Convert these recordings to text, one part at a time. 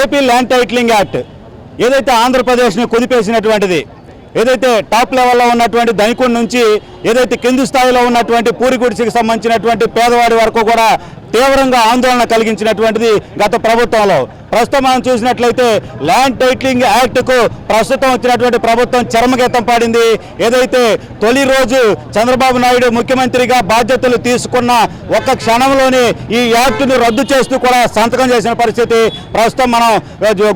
AP land titling act ఏదైతే ఆంధ్రప్రదేశ్ని కుదిపేసినటువంటిది ఏదైతే టాప్ లెవెల్లో ఉన్నటువంటి ధనికుడి నుంచి ఏదైతే కింది స్థాయిలో ఉన్నటువంటి పూరిగుడిసికి సంబంధించినటువంటి పేదవాడి వరకు కూడా తీవ్రంగా ఆందోళన కలిగించినటువంటిది గత ప్రభుత్వంలో. ప్రస్తుతం మనం చూసినట్లయితే ల్యాండ్ టైట్లింగ్ యాక్ట్కు ప్రస్తుతం వచ్చినటువంటి ప్రభుత్వం చరమగీతం పాడింది. ఏదైతే తొలి రోజు చంద్రబాబు నాయుడు ముఖ్యమంత్రిగా బాధ్యతలు తీసుకున్న ఒక్క క్షణంలోనే ఈ యాక్ట్ను రద్దు చేస్తూ కూడా సంతకం చేసిన పరిస్థితి ప్రస్తుతం మనం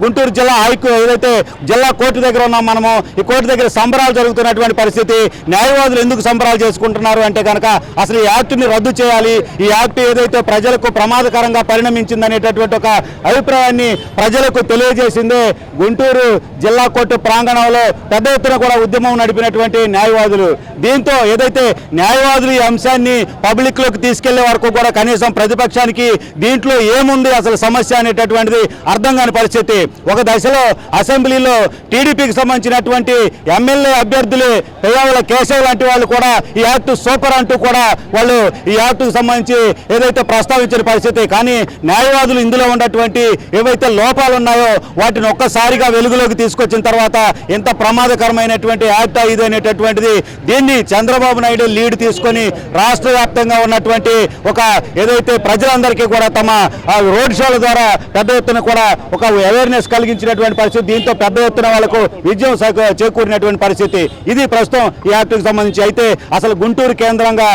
గుంటూరు జిల్లా హైకు ఏదైతే జిల్లా కోర్టు దగ్గర ఉన్నాం మనము ఈ కోర్టు దగ్గర సంబరాలు జరుగుతున్నటువంటి పరిస్థితి. న్యాయవాదులు ఎందుకు సంబరాలు చేసుకుంటున్నారు అంటే కనుక అసలు ఈ యాక్ట్ని రద్దు చేయాలి. ఈ యాక్ట్ ఏదైతే ప్రజలకు ప్రమాదకరంగా పరిణమించిందనేటటువంటి ఒక అభిప్రాయాన్ని ప్రజలకు తెలియజేసిందే గుంటూరు జిల్లా కోర్టు ప్రాంగణంలో పెద్ద ఎత్తున కూడా ఉద్యమం నడిపినటువంటి న్యాయవాదులు. దీంతో ఏదైతే న్యాయవాదులు ఈ అంశాన్ని పబ్లిక్లోకి తీసుకెళ్ళే వరకు కూడా కనీసం ప్రతిపక్షానికి దీంట్లో ఏముంది అసలు సమస్య అనేటటువంటిది అర్థం కాని పరిస్థితి. ఒక దశలో అసెంబ్లీలో టీడీపీకి సంబంధించినటువంటి ఎమ్మెల్యే అభ్యర్థులు పెయ్యావుల కేశవ్ లాంటి వాళ్ళు కూడా ఈ యాక్ట్ సూపర్ అంటూ కూడా వాళ్ళు ఈ యాక్ట్కు సంబంధించి ఏదైతే ప్రస్తావించిన పరిస్థితి. కానీ న్యాయవాదులు ఇందులో ఉన్నటువంటి ఏవైతే లోపాలు ఉన్నాయో వాటిని ఒక్కసారిగా వెలుగులోకి తీసుకొచ్చిన తర్వాత ఎంత ప్రమాదకరమైనటువంటి యాక్ట్ ఇది అనేటటువంటిది దీన్ని చంద్రబాబు నాయుడు లీడ్ తీసుకొని రాష్ట్ర వ్యాప్తంగా ఉన్నటువంటి ఒక ఏదైతే ప్రజలందరికీ కూడా తమ ఆ, రోడ్ షోల ద్వారా పెద్ద ఎత్తున కూడా ఒక అవేర్నెస్ కలిగించినటువంటి పరిస్థితి దీంతో పెద్ద ఎత్తున వాళ్ళకు విజయం చేకూరినటువంటి పరిస్థితి. ఇది ప్రస్తుతం ఈ యాక్ట్కి సంబంధించి. అయితే అసలు గుంటూరు కేంద్రంగా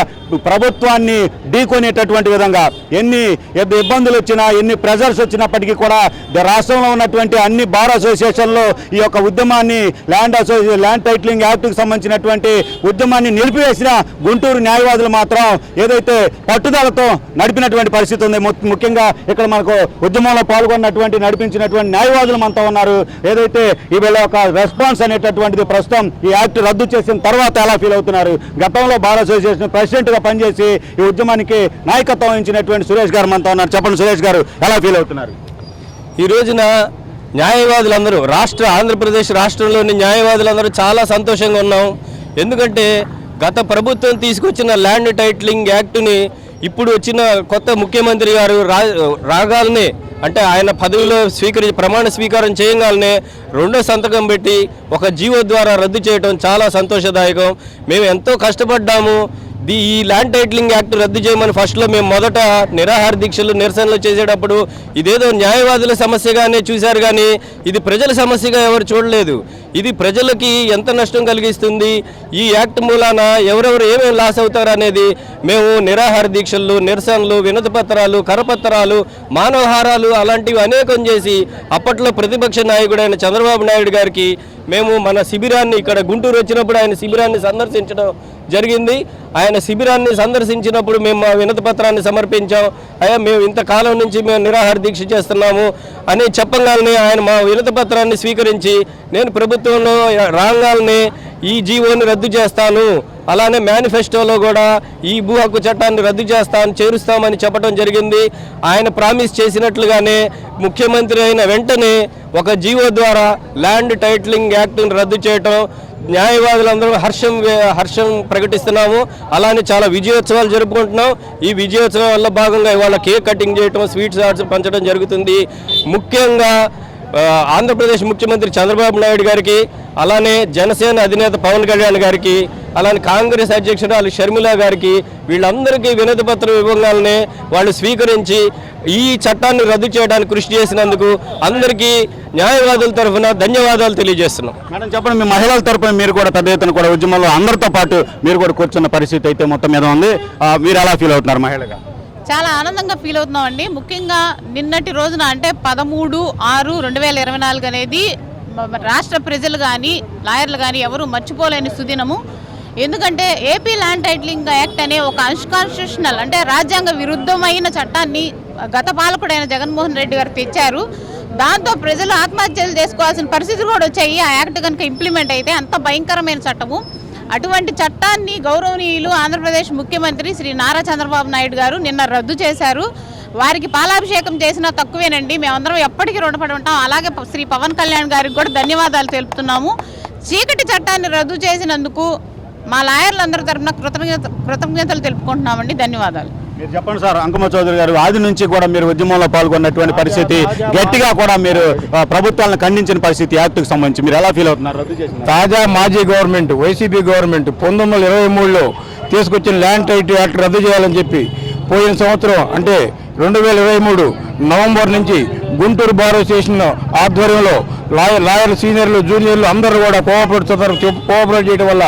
ప్రభుత్వాన్ని ఢీకొనేటటువంటి విధంగా ఎన్ని ఇబ్బందులు వచ్చినా ఎన్ని ప్రెజర్స్ వచ్చినప్పటికీ కూడా రాష్ట్రంలో ఉన్నటువంటి అన్ని బార్ అసోసియేషన్లు ఈ యొక్క ఉద్యమాన్ని ల్యాండ్ అసోసియే ల్యాండ్ టైటిలింగ్ యాక్ట్కి సంబంధించినటువంటి ఉద్యమాన్ని నిలిపివేసిన గుంటూరు న్యాయవాదులు మాత్రం ఏదైతే పట్టుదలతో నడిపినటువంటి పరిస్థితి ఉంది ముఖ్యంగా ఇక్కడ మనకు ఉద్యమంలో పాల్గొన్నటువంటి నడిపించినటువంటి న్యాయవాదులు మనతో ఉన్నారు. ఏదైతే ఈ ఒక రెస్పాన్స్ అనేటటువంటిది ప్రస్తుతం ఈ యాక్ట్ రద్దు చేసిన తర్వాత ఎలా ఫీల్ అవుతున్నారు? గతంలో బార్ అసోసియేషన్ ప్రెసిడెంట్గా పనిచేసి ఈ ఉద్యమానికి నాయకత్వం వహించినటువంటి సురేష్ గారు మనతో ఉన్నారు. చెప్పండి సురేష్ గారు ఎలా ఫీల్ అవుతున్నారు? ఈ రోజున న్యాయవాదులందరూ రాష్ట్ర ఆంధ్రప్రదేశ్ రాష్ట్రంలోని న్యాయవాదులందరూ చాలా సంతోషంగా ఉన్నాం. ఎందుకంటే గత ప్రభుత్వం తీసుకొచ్చిన ల్యాండ్ టైటిలింగ్ యాక్ట్ని ఇప్పుడు వచ్చిన కొత్త ముఖ్యమంత్రి గారు రా రాగాలనే అంటే ఆయన పదవిలో స్వీకరి ప్రమాణ స్వీకారం చేయగానే రెండో సంతకం పెట్టి ఒక జీవో ద్వారా రద్దు చేయడం చాలా సంతోషదాయకం. మేము ఎంతో కష్టపడ్డాము. దీ ఈ ల్యాండ్ టైటిలింగ్ యాక్ట్ రద్దు చేయమని ఫస్ట్లో మేము మొదట నిరాహార దీక్షలు నిరసనలు చేసేటప్పుడు ఇదేదో న్యాయవాదుల సమస్యగానే చూశారు కానీ ఇది ప్రజల సమస్యగా ఎవరు చూడలేదు. ఇది ప్రజలకి ఎంత నష్టం కలిగిస్తుంది? ఈ యాక్ట్ మూలాన ఎవరెవరు ఏమేమి లాస్ అవుతారు అనేది మేము నిరాహార దీక్షలు నిరసనలు వినత పత్రాలు కరపత్రాలు మానవహారాలు అలాంటివి అనేకం చేసి అప్పట్లో ప్రతిపక్ష నాయకుడైన చంద్రబాబు నాయుడు గారికి మేము మన శిబిరాన్ని ఇక్కడ గుంటూరు వచ్చినప్పుడు ఆయన శిబిరాన్ని సందర్శించడం జరిగింది. ఆయన శిబిరాన్ని సందర్శించినప్పుడు మేము మా వినతి పత్రాన్ని సమర్పించాం. అయ్యా మేము ఇంతకాలం నుంచి మేము నిరాహార దీక్ష చేస్తున్నాము అని చెప్పగానే ఆయన మా వినతి పత్రాన్ని స్వీకరించి నేను ప్రభుత్వంలో రాంగాలని ఈ జీవోని రద్దు చేస్తాను. అలానే మేనిఫెస్టోలో కూడా ఈ భూ హక్కు చట్టాన్ని రద్దు చేస్తాను చేరుస్తామని చెప్పడం జరిగింది. ఆయన ప్రామిస్ చేసినట్లుగానే ముఖ్యమంత్రి అయిన వెంటనే ఒక జీవో ద్వారా ల్యాండ్ టైటిలింగ్ యాక్ట్ని రద్దు చేయటం న్యాయవాదులందరూ హర్షం హర్షం ప్రకటిస్తున్నాము. అలానే చాలా విజయోత్సవాలు జరుపుకుంటున్నాం. ఈ విజయోత్సవం వల్ల భాగంగా ఇవాళ కేక్ కటింగ్ చేయటం స్వీట్స్ ఆర్ట్స్ పంచడం జరుగుతుంది. ముఖ్యంగా ఆంధ్రప్రదేశ్ ముఖ్యమంత్రి చంద్రబాబు నాయుడు గారికి అలానే జనసేన అధినేత పవన్ కళ్యాణ్ గారికి అలానే కాంగ్రెస్ అధ్యక్షురాలు షర్మిల గారికి వీళ్ళందరికీ వినతి పత్రం ఇవ్వగానే వాళ్ళు స్వీకరించి ఈ చట్టాన్ని రద్దు చేయడానికి కృషి చేసినందుకు అందరికీ న్యాయవాదుల తరఫున ధన్యవాదాలు తెలియజేస్తున్నాం. మేడం చెప్పండి మీ మహిళల తరపున మీరు కూడా పెద్ద ఎత్తున కూడా ఉద్యమంలో అందరితో పాటు మీరు కూడా కూర్చున్న పరిస్థితి అయితే మొత్తం మీద ఉంది. ఆ, మీరు ఎలా ఫీల్ అవుతున్నారు మహిళగా? చాలా ఆనందంగా ఫీల్ అవుతున్నామండి. ముఖ్యంగా నిన్నటి రోజున అంటే పదమూడు ఆరు రెండు వేల ఇరవై నాలుగు అనేది రాష్ట్ర ప్రజలు కానీ లాయర్లు కానీ ఎవరు మర్చిపోలేని సుదినము. ఎందుకంటే ఏపీ ల్యాండ్ టైటిలింగ్ యాక్ట్ అనే ఒక అన్కాన్స్టిట్యూషనల్ అంటే రాజ్యాంగ విరుద్ధమైన చట్టాన్ని గత పాలకుడైన జగన్మోహన్ రెడ్డి గారు తెచ్చారు. దాంతో ప్రజలు ఆత్మహత్యలు చేసుకోవాల్సిన పరిస్థితులు కూడా వచ్చాయి. ఆ యాక్ట్ కనుక ఇంప్లిమెంట్ అయితే అంత భయంకరమైన చట్టము. అటువంటి చట్టాన్ని గౌరవనీయులు ఆంధ్రప్రదేశ్ ముఖ్యమంత్రి శ్రీ నారా చంద్రబాబు నాయుడు గారు నిన్న రద్దు చేశారు. వారికి పాలాభిషేకం చేసినా తక్కువేనండి. మేమందరం ఎప్పటికీ రుణపడి ఉంటాం. అలాగే శ్రీ పవన్ కళ్యాణ్ గారికి కూడా ధన్యవాదాలు తెలుపుతున్నాము. చీకటి చట్టాన్ని రద్దు చేసినందుకు మా లాయర్లందరి తరపున కృతజ్ఞత కృతజ్ఞతలు తెలుపుకుంటున్నామండి. ధన్యవాదాలు. మీరు చెప్పండి సార్ అంకమ్మ చౌదరి గారు ఆది నుంచి కూడా మీరు ఉద్యమంలో పాల్గొన్నటువంటి పరిస్థితి గట్టిగా కూడా మీరు ప్రభుత్వాలను ఖండించిన పరిస్థితి యాక్ట్కి సంబంధించి మీరు ఎలా ఫీల్ అవుతున్నారు? రద్దు చేసిన తాజా మాజీ గవర్నమెంట్ వైసీపీ గవర్నమెంట్ పంతొమ్మిది వందల ఇరవై మూడులో తీసుకొచ్చిన ల్యాండ్ టైట్ యాక్ట్ రద్దు చేయాలని చెప్పి పోయిన సంవత్సరం అంటే రెండు వేల ఇరవై మూడు నవంబర్ నుంచి గుంటూరు బార్ అసోసియేషన్ ఆధ్వర్యంలో లాయర్ లాయర్ సీనియర్లు జూనియర్లు అందరూ కూడా కోఆపరేట్ కోఆపరేట్ చేయడం వల్ల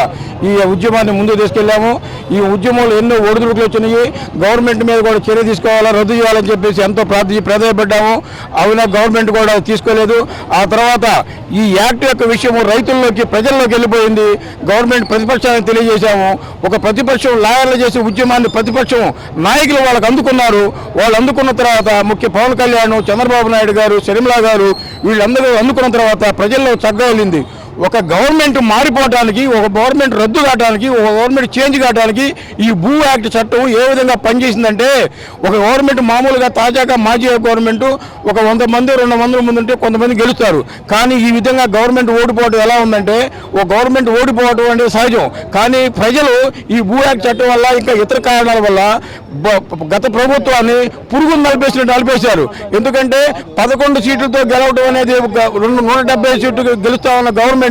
ఈ ఉద్యమాన్ని ముందుకు తీసుకెళ్ళాము ఈ ఉద్యమంలో ఎన్నో ఒడిదుడుకులు వచ్చినాయి. గవర్నమెంట్ మీద కూడా చర్య తీసుకోవాలా రద్దు చేయాలని చెప్పేసి ఎంతో ప్రార్థి ప్రాధాయపడ్డాము. అవునా గవర్నమెంట్ కూడా తీసుకోలేదు. ఆ తర్వాత ఈ యాక్ట్ యొక్క విషయం రైతుల్లోకి ప్రజల్లోకి వెళ్ళిపోయింది. గవర్నమెంట్ ప్రతిపక్షాన్ని తెలియజేశాము. ఒక ప్రతిపక్షం లాయర్లు చేసే ఉద్యమాన్ని ప్రతిపక్షం నాయకులు వాళ్ళకి అందుకున్నారు. వాళ్ళు అందుకున్న తర్వాత ముఖ్య పవన్ కళ్యాణ్ చంద్రబాబు నాయుడు గారు శర్మిలా గారు వీళ్ళందరూ అందుకున్న తర్వాత ప్రజల్లో చక్కగా వెళ్ళింది. ఒక గవర్నమెంట్ మారిపోవడానికి ఒక గవర్నమెంట్ రద్దు కావడానికి ఒక గవర్నమెంట్ చేంజ్ కావడానికి ఈ భూ యాక్ట్ చట్టం ఏ విధంగా పనిచేసిందంటే ఒక గవర్నమెంట్ మామూలుగా తాజాగా మాజీ గవర్నమెంట్ ఒక వంద మంది రెండు వందల మంది ఉంటే కొంతమంది గెలుస్తారు. కానీ ఈ విధంగా గవర్నమెంట్ ఓడిపోవడం ఎలా ఉందంటే ఒక గవర్నమెంట్ ఓడిపోవడం అనేది సహజం. కానీ ప్రజలు ఈ భూ యాక్ట్ చట్టం వల్ల ఇంకా ఇతర కారణాల వల్ల గత ప్రభుత్వాన్ని పురుగులు నలిపేసినట్టు నలిపేశారు. ఎందుకంటే పదకొండు సీట్లతో గెలవడం అనేది రెండు నూట డెబ్బై సీట్లు గెలుస్తా ఉన్న గవర్నమెంట్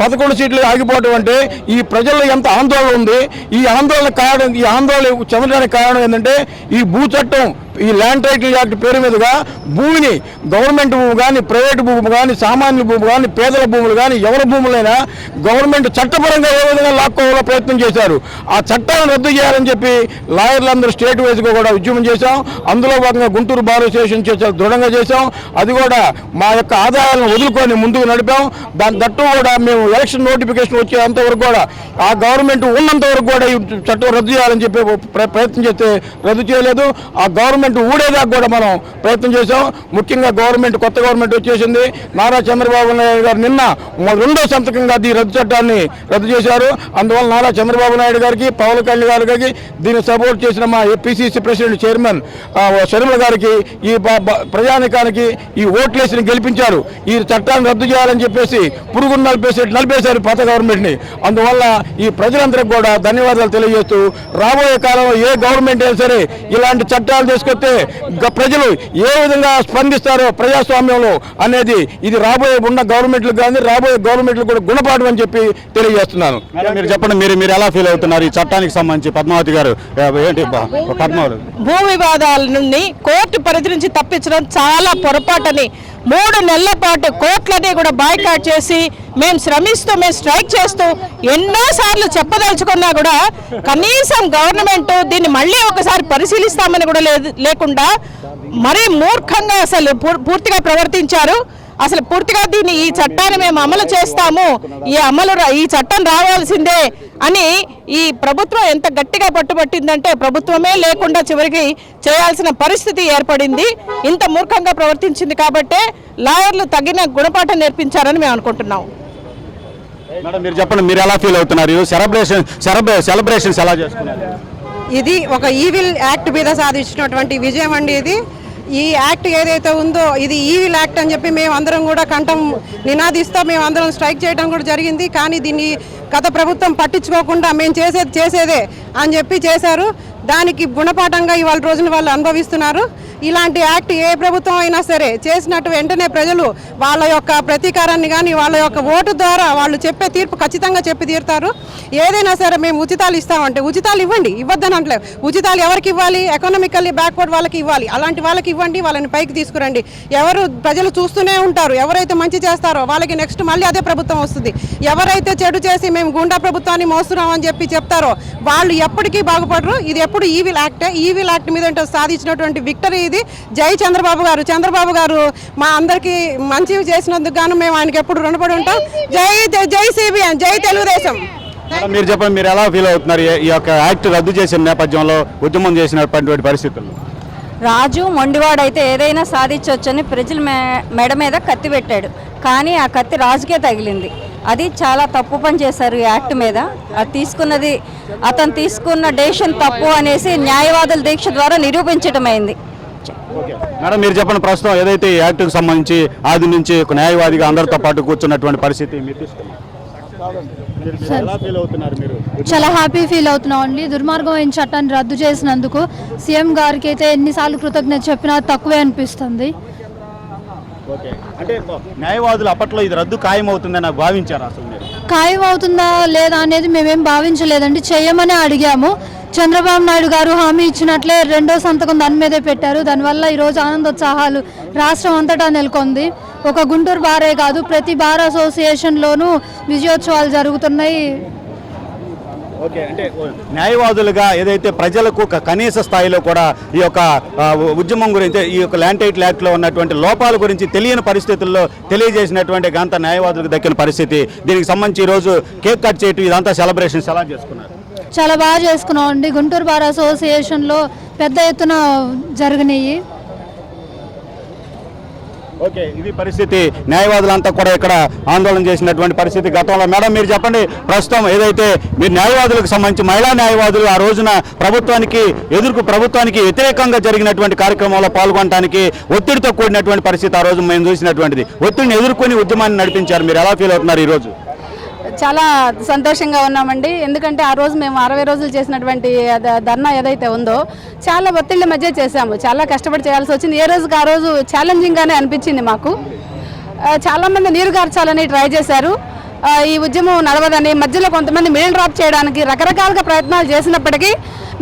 పదకొండు సీట్లు ఆగిపోవడం అంటే ఈ ప్రజల్లో ఎంత ఆందోళన ఉంది? ఈ ఆందోళన కారణం ఈ ఆందోళన చెందడానికి కారణం ఏంటంటే ఈ భూ చట్టం ఈ ల్యాండ్ టైటిల్ యాక్ట్ పేరు మీదుగా భూమిని గవర్నమెంట్ భూమి కానీ ప్రైవేట్ భూమి కానీ సామాన్య భూమి కానీ పేదల భూములు కానీ ఎవరి భూములైనా గవర్నమెంట్ చట్టపరంగా ఏ విధంగా లాక్కోవాలో ప్రయత్నం చేశారు. ఆ చట్టాలను రద్దు చేయాలని చెప్పి లాయర్లందరూ స్టేట్ వైజ్గా కూడా ఉద్యమం చేశాం. అందులో భాగంగా గుంటూరు బార్ అసోసియేషన్ చేశారు దృఢంగా చేశాం. అది కూడా మా యొక్క ఆదాయాలను వదులుకొని ముందుకు నడిపాం. దాని తట్టు కూడా మేము ఎలక్షన్ నోటిఫికేషన్ వచ్చేంత వరకు కూడా ఆ గవర్నమెంట్ ఉన్నంత వరకు కూడా ఈ చట్టం రద్దు చేయాలని చెప్పి ప్ర- ప్రయత్నం చేస్తే రద్దు చేయలేదు. ఆ గవర్నమెంట్ ఊడేదాకా కూడా మనం ప్రయత్నం చేశాం. ముఖ్యంగా గవర్నమెంట్ కొత్త గవర్నమెంట్ వచ్చేసింది. నారా చంద్రబాబు నాయుడు గారు నిన్న రెండో సంతకంగా ఈ రద్దు చట్టాన్ని రద్దు చేశారు. అందువల్ల నారా చంద్రబాబు నాయుడు గారికి పవన్ కళ్యాణ్ గారికి దీన్ని సపోర్ట్ చేసిన మా ఏపీసీసీ ప్రెసిడెంట్ చైర్మన్ శర్మల గారికి ఈ ప్రజానికానికి ఈ ఓట్లేసిని గెలిపించారు. ఈ చట్టాన్ని రద్దు చేయాలని చెప్పేసి పురుగును నలిపేసే నలిపేశారు పాత గవర్నమెంట్ని అందువల్ల ఈ ప్రజలందరికీ కూడా ధన్యవాదాలు తెలియజేస్తూ రాబోయే కాలంలో ఏ గవర్నమెంట్ అయినా సరే ఇలాంటి చట్టాలు తీసుకుని తీసుకొస్తే ప్రజలు ఏ విధంగా స్పందిస్తారో ప్రజాస్వామ్యంలో అనేది ఇది రాబోయే ఉన్న గవర్నమెంట్లు కానీ రాబోయే గవర్నమెంట్లు కూడా గుణపాఠం అని చెప్పి తెలియజేస్తున్నాను. మీరు చెప్పండి మీరు మీరు ఎలా ఫీల్ అవుతున్నారు ఈ చట్టానికి సంబంధించి? పద్మావతి గారు ఏంటి పద్మావతి? భూ వివాదాల నుండి కోర్టు పరిధి నుంచి తప్పించడం చాలా పొరపాటని మూడు నెలల పాటు కోర్టులన్నీ కూడా బాయ్కాట్ చేసి మేము శ్రమిస్తూ మేము స్ట్రైక్ చేస్తూ ఎన్నోసార్లు చెప్పదలుచుకున్నా కూడా కనీసం గవర్నమెంట్ దీన్ని మళ్ళీ ఒకసారి పరిశీలిస్తామని కూడా లేకుండా మరీ మూర్ఖంగా అసలు పూర్తిగా ప్రవర్తించారు. అసలు పూర్తిగా దీన్ని ఈ చట్టాన్ని మేము అమలు చేస్తాము. ఈ అమలు రా- ఈ చట్టం రావాల్సిందే అని ఈ ప్రభుత్వం ఎంత గట్టిగా పట్టుబట్టిందంటే ప్రభుత్వమే లేకుండా చివరికి చేయాల్సిన పరిస్థితి ఏర్పడింది. ఇంత మూర్ఖంగా ప్రవర్తించింది కాబట్టే లాయర్లు తగిన గుణపాఠం నేర్పించారని మేము అనుకుంటున్నాం. మేడం మీరు చెప్పండి మీరు ఎలా ఫీల్ అవుతున్నారు? సెలబ్రేషన్ సెలబ్రేషన్స్ ఎలా చేసుకున్నారు? ఇది ఒక ఈవిల్ యాక్ట్ మీద సాధించినటువంటి విజయం అండి ఇది. ఈ యాక్ట్ ఏదైతే ఉందో ఇది ఈవిల్ యాక్ట్ అని చెప్పి మేము అందరం కూడా కంఠం నినాదిస్తూ. మేము అందరం స్ట్రైక్ చేయడం కూడా జరిగింది. కానీ దీన్ని గత ప్రభుత్వం పట్టించుకోకుండా మేము చేసేది చేసేదే అని చెప్పి చేశారు. దానికి గుణపాఠంగా ఇవాళ రోజున వాళ్ళు అనుభవిస్తున్నారు. ఇలాంటి యాక్ట్ ఏ ప్రభుత్వం అయినా సరే చేసినట్టు వెంటనే ప్రజలు వాళ్ళ యొక్క ప్రతీకారాన్ని కానీ వాళ్ళ యొక్క ఓటు ద్వారా వాళ్ళు చెప్పే తీర్పు ఖచ్చితంగా చెప్పి తీరుతారు. ఏదైనా సరే మేము ఉచితాలు ఇస్తామంటే ఉచితాలు ఇవ్వండి ఇవ్వద్దని అంటలేదు ఉచితాలు ఎవరికి ఇవ్వాలి? ఎకనామికల్లీ బ్యాక్వర్డ్ వాళ్ళకి ఇవ్వాలి. అలాంటి వాళ్ళకి ఇవ్వండి వాళ్ళని పైకి తీసుకురండి. ఎవరు ప్రజలు చూస్తూనే ఉంటారు ఎవరైతే మంచి చేస్తారో వాళ్ళకి నెక్స్ట్ మళ్ళీ అదే ప్రభుత్వం వస్తుంది. ఎవరైతే చెడు చేసి మేము గుండా ప్రభుత్వాన్ని మోస్తున్నాం అని చెప్పి చెప్తారో వాళ్ళు ఎప్పటికీ బాగుపడరు. ఇది ఎప్పుడు ఈవిల్ యాక్టే ఈవిల్ యాక్ట్ మీద సాధించినటువంటి విక్టరీ ఇది. జై చంద్రబాబు గారు. చంద్రబాబు గారు మా అందరికీ మంచివి చేసినందుకు గాను మేము ఆయనకి ఎప్పుడు రుణపడి ఉంటాం. జై జై సిబిఎన్ జై తెలుగుదేశం. మీరు చెప్పండి మీరు ఎలా ఫీల్ అవుతున్నారు? ఈ- యొక్క యాక్ట్ రద్దు చేసిన నేపథ్యంలో ఉద్యమం చేసినటువంటి పరిస్థితుల్లో? రాజు మొండివాడైతే ఏదైనా సాధించవచ్చని ప్రజల మే- మెడ మీద కత్తి పెట్టాడు. కానీ ఆ కత్తి రాజుకే తగిలింది. అది చాలా తప్పు పని చేశారు ఈ యాక్ట్ మీద. అది తీసుకున్నది అతను తీసుకున్న డెసిషన్ తప్పు అనేసి న్యాయవాదుల దీక్ష ద్వారా నిరూపించటమైంది మేడం మీరు చెప్పండి ప్రస్తుతం ఏదైతే యాక్ట్కి సంబంధించి ఆది నుంచి ఒక న్యాయవాదిగా అందరితో పాటు కూర్చున్నటువంటి పరిస్థితి మీరు తీసుకున్నారు. చాలా హ్యాపీ ఫీల్ అవుతున్నాం అండి. దుర్మార్గమైన చట్టాన్ని రద్దు చేసినందుకు సీఎం గారికి అయితే ఎన్నిసార్లు కృతజ్ఞత చెప్పినా తక్కువే అనిపిస్తుంది. ఓకే. అంటే న్యాయవాదులు అప్పట్లో ఇది రద్దు ఖాయమవుతుందని భావించారు అసలు ఖాయం అవుతుందా లేదా అనేది మేమేం భావించలేదండి. చేయమని అడిగాము. చంద్రబాబు నాయుడు గారు హామీ ఇచ్చినట్లే రెండో సంతకం దాని మీదే పెట్టారు. దానివల్ల ఈరోజు ఆనందోత్సాహాలు రాష్ట్రం అంతటా నెలకొంది. ఒక గుంటూరు బారే కాదు ప్రతి బార్ అసోసియేషన్లోనూ విజయోత్సవాలు జరుగుతున్నాయి. న్యాయవాదులుగా ఏదైతే ప్రజలకు ఒక కనీస స్థాయిలో కూడా ఈ యొక్క ఉద్యమం గురించి ఈ యొక్క ల్యాండ్ టైట్ యాక్ట్లో ఉన్నటువంటి లోపాల గురించి తెలియని పరిస్థితుల్లో తెలియజేసినటువంటి గంత న్యాయవాదులకు దక్కిన పరిస్థితి. దీనికి సంబంధించి ఈరోజు కేక్ కట్ చేయటం ఇదంతా సెలబ్రేషన్స్ ఎలా చేసుకున్నారు? చాలా బాగా చేసుకున్నాం అండి. గుంటూరు బార్ అసోసియేషన్లో పెద్ద ఎత్తున జరిగినాయి. ఓకే ఇది పరిస్థితి. న్యాయవాదులంతా కూడా ఇక్కడ ఆందోళన చేసినటువంటి పరిస్థితి గతంలో. మేడం మీరు చెప్పండి ప్రస్తుతం ఏదైతే మీరు న్యాయవాదులకు సంబంధించి మహిళా న్యాయవాదులు ఆ రోజున ప్రభుత్వానికి ఎదురుకు ప్రభుత్వానికి వ్యతిరేకంగా జరిగినటువంటి కార్యక్రమంలో పాల్గొనడానికి ఒత్తిడితో కూడినటువంటి పరిస్థితి ఆ రోజు మేము చూసినటువంటిది. ఒత్తిడిని ఎదుర్కొని ఉద్యమాన్ని నడిపించారు. మీరు ఎలా ఫీల్ అవుతున్నారు ఈరోజు చాలా సంతోషంగా ఉన్నామండి. ఎందుకంటే ఆ రోజు మేము అరవై రోజులు చేసినటువంటి ధర్నా ఏదైతే ఉందో చాలా ఒత్తిళ్ళ మధ్య చేశాము. చాలా కష్టపడి చేయాల్సి వచ్చింది. ఏ రోజుకి ఆ రోజు ఛాలెంజింగ్గానే అనిపించింది మాకు. చాలామంది నీరు గార్చాలని ట్రై చేశారు. ఈ ఉద్యమం నడవదని మధ్యలో కొంతమంది మిడిల్ డ్రాప్ చేయడానికి రకరకాలుగా ప్రయత్నాలు చేసినప్పటికీ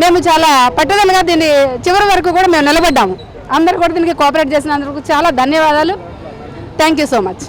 మేము చాలా పట్టుదలగా దీన్ని చివరి వరకు కూడా మేము నిలబడ్డాము. అందరు కూడా దీనికి కోఆపరేట్ చేసినందుకు చాలా ధన్యవాదాలు. Thank you so much.